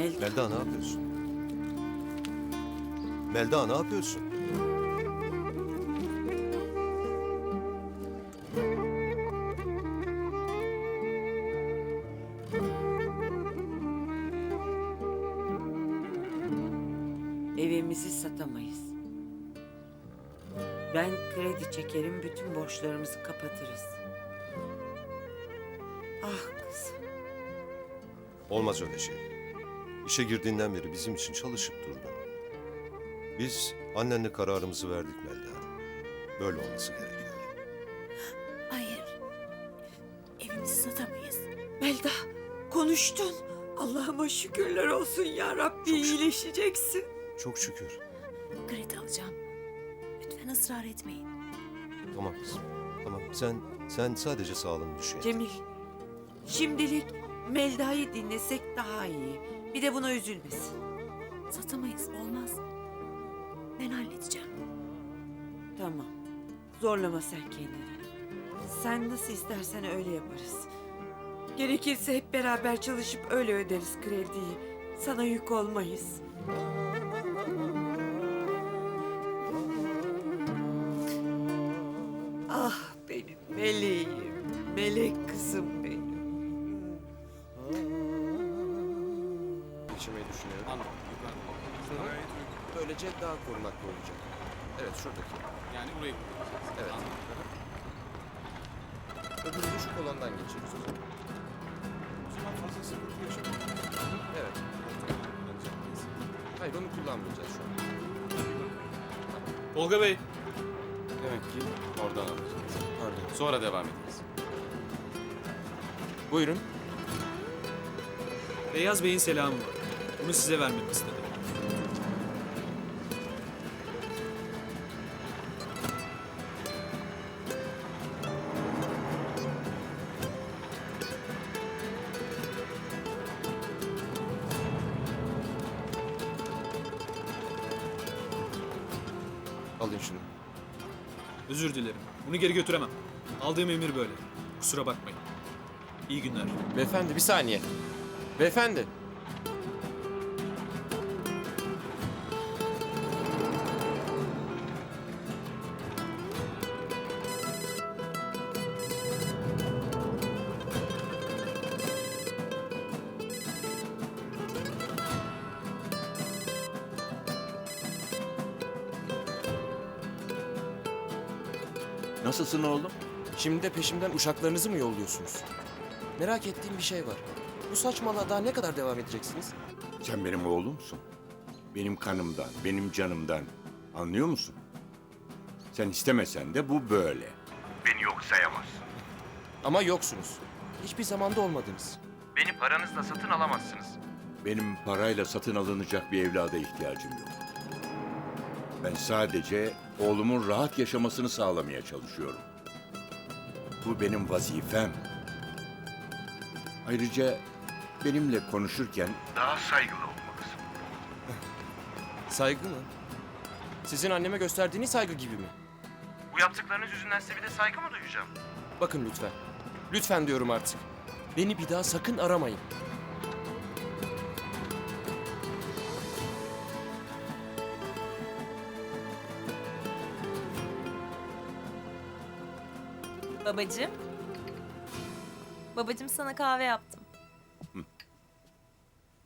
Melda. Melda ne yapıyorsun? Melda ne yapıyorsun? Evimizi satamayız. Ben kredi çekerim, bütün borçlarımızı kapatırız. Ah kızım. Olmaz öyle şey. İşe girdiğinden beri bizim için çalışıp durdun. Biz annenle kararımızı verdik Melda. Böyle olması gerekiyor. Hayır. Evimizi satamayız. Melda, konuştun. Allah'ıma şükürler olsun ya Rabbi iyileşeceksin. Çok şükür. Kredi alacağım. Lütfen ısrar etmeyin. Tamam kızım. Tamam sen sen sadece sağlığını düşün. Cemil, şimdilik Melda'yı dinlesek daha iyi. Bir de buna üzülmesin. Satamayız. Olmaz. Ben halledeceğim. Tamam. Zorlama sen kendini. Sen nasıl istersen öyle yaparız. Gerekirse hep beraber çalışıp öyle öderiz krediyi. Sana yük olmayız. Ah benim meleğim, melek geçirmeyi düşünüyorum. Böylece daha korunaklı olacak. Evet şuradaki. Yani burayı kullanacağız. Evet. Öbürünü şu kolondan geçiririz o zaman. O zaman fazla sıkıntı yaşamayız. Evet. Hayır onu kullanmayacağız şu an. Tolga Bey. Demek ki oradan alacağız. Pardon. Sonra devam ederiz. Buyurun. Beyaz Bey'in selamı var. Bunu size vermemi istedi. Alın şunu. Özür dilerim. Bunu geri götüremem. Aldığım emir böyle. Kusura bakmayın. İyi günler. Beyefendi bir saniye. Beyefendi. Nasılsın oğlum? Şimdi de peşimden uşaklarınızı mı yolluyorsunuz? Merak ettiğim bir şey var. Bu saçmalığa daha ne kadar devam edeceksiniz? Sen benim oğlumsun. Benim kanımdan, benim canımdan. Anlıyor musun? Sen istemesen de bu böyle. Beni yok sayamazsın. Ama yoksunuz. Hiçbir zamanda olmadınız. Beni paranızla satın alamazsınız. Benim parayla satın alınacak bir evlada ihtiyacım yok. Ben sadece oğlumun rahat yaşamasını sağlamaya çalışıyorum. Bu benim vazifem. Ayrıca benimle konuşurken daha saygılı olmalısın. Saygı mı? Sizin anneme gösterdiğiniz saygı gibi mi? Bu yaptıklarınız yüzünden size bir de saygı mı duyacağım? Bakın lütfen. Lütfen diyorum artık. Beni bir daha sakın aramayın. Babacığım. Babacığım sana kahve yaptım.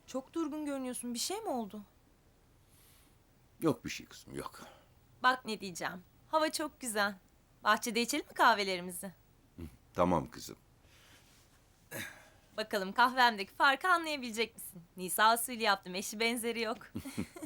Çok durgun görünüyorsun. Bir şey mi oldu? Yok bir şey kızım yok. Bak ne diyeceğim. Hava çok güzel. Bahçede içelim mi kahvelerimizi? Tamam kızım. Bakalım kahvemdeki farkı anlayabilecek misin? Nisa usulü yaptım. Eşi benzeri yok.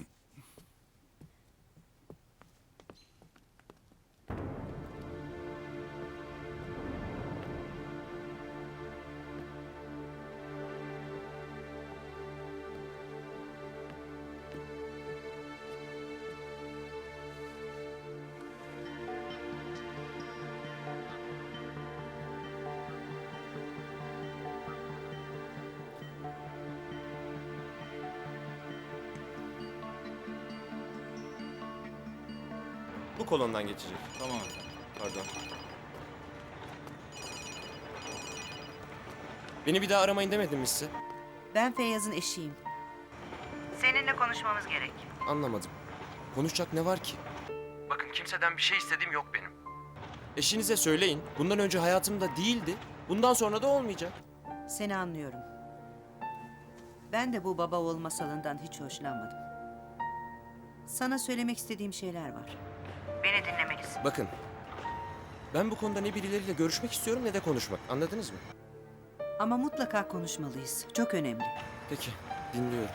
Bu kolondan geçecek. Tamam efendim. Pardon. Beni bir daha aramayın demedim mi size? Ben Feyyaz'ın eşiyim. Seninle konuşmamız gerek. Anlamadım. Konuşacak ne var ki? Bakın kimseden bir şey istediğim yok benim. Eşinize söyleyin. Bundan önce hayatımda değildi. Bundan sonra da olmayacak. Seni anlıyorum. Ben de bu baba oğul masalından hiç hoşlanmadım. Sana söylemek istediğim şeyler var. Beni dinlemelisin. Bakın. Ben bu konuda ne birileriyle görüşmek istiyorum ne de konuşmak. Anladınız mı? Ama mutlaka konuşmalıyız. Çok önemli. Peki. Dinliyorum.